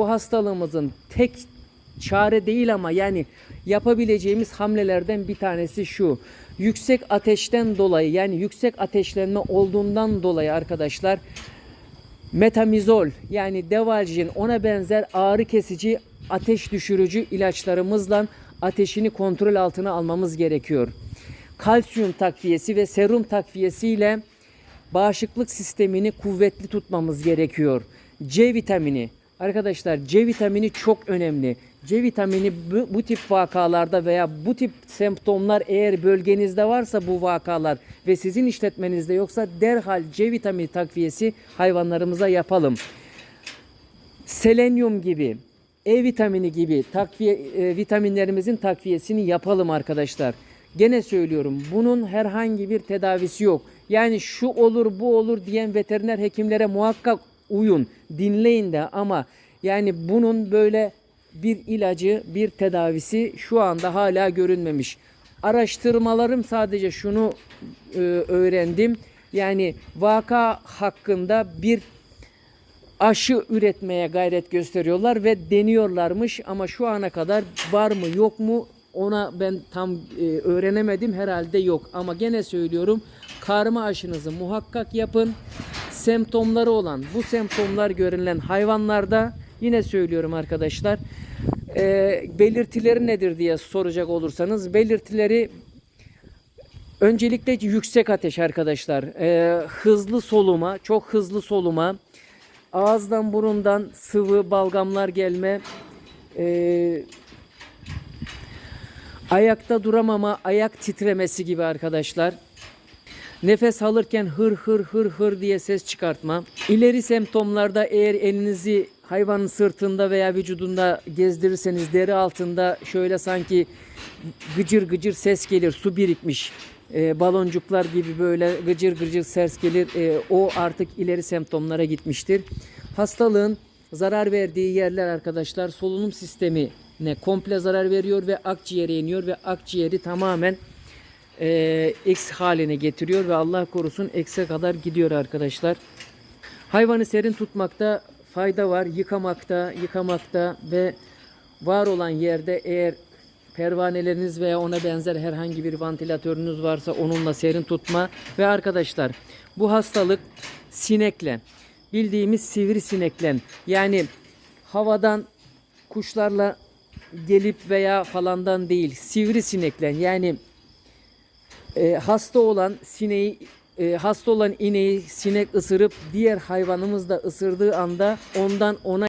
Bu hastalığımızın tek çare değil ama yani yapabileceğimiz hamlelerden bir tanesi şu. Yüksek ateşten dolayı yani yüksek ateşlenme olduğundan dolayı arkadaşlar metamizol yani devalcin ona benzer ağrı kesici ateş düşürücü ilaçlarımızla ateşini kontrol altına almamız gerekiyor. Kalsiyum takviyesi ve serum takviyesiyle bağışıklık sistemini kuvvetli tutmamız gerekiyor. C vitamini arkadaşlar C vitamini çok önemli. C vitamini bu, bu tip vakalarda veya bu tip semptomlar eğer bölgenizde varsa bu vakalar ve sizin işletmenizde yoksa derhal C vitamini takviyesi hayvanlarımıza yapalım. Selenyum gibi, E vitamini gibi takviye e, vitaminlerimizin takviyesini yapalım arkadaşlar. Gene söylüyorum bunun herhangi bir tedavisi yok. Yani şu olur bu olur diyen veteriner hekimlere muhakkak uyun, dinleyin de ama yani bunun böyle bir ilacı, bir tedavisi şu anda hala görünmemiş. Araştırmalarım sadece şunu e, öğrendim. Yani vaka hakkında bir aşı üretmeye gayret gösteriyorlar ve deniyorlarmış ama şu ana kadar var mı yok mu ona ben tam e, öğrenemedim herhalde yok ama gene söylüyorum karma aşınızı muhakkak yapın semptomları olan bu semptomlar görülen hayvanlarda yine söylüyorum arkadaşlar e, belirtileri nedir diye soracak olursanız belirtileri Öncelikle yüksek ateş arkadaşlar. Ee, hızlı soluma, çok hızlı soluma, ağızdan burundan sıvı balgamlar gelme, ee, ayakta duramama, ayak titremesi gibi arkadaşlar. Nefes alırken hır hır hır hır diye ses çıkartma. İleri semptomlarda eğer elinizi hayvanın sırtında veya vücudunda gezdirirseniz deri altında şöyle sanki gıcır gıcır ses gelir. Su birikmiş. e, baloncuklar gibi böyle gıcır gıcır ses gelir. E, o artık ileri semptomlara gitmiştir. Hastalığın zarar verdiği yerler arkadaşlar solunum sistemine komple zarar veriyor ve akciğere iniyor ve akciğeri tamamen e, eks haline getiriyor ve Allah korusun ekse kadar gidiyor arkadaşlar. Hayvanı serin tutmakta fayda var. Yıkamakta, yıkamakta ve var olan yerde eğer pervaneleriniz veya ona benzer herhangi bir vantilatörünüz varsa onunla serin tutma ve arkadaşlar bu hastalık sinekle bildiğimiz sivri sinekle yani havadan kuşlarla gelip veya falandan değil sivri sinekle yani e, hasta olan sineği e, hasta olan ineği sinek ısırıp diğer hayvanımız da ısırdığı anda ondan ona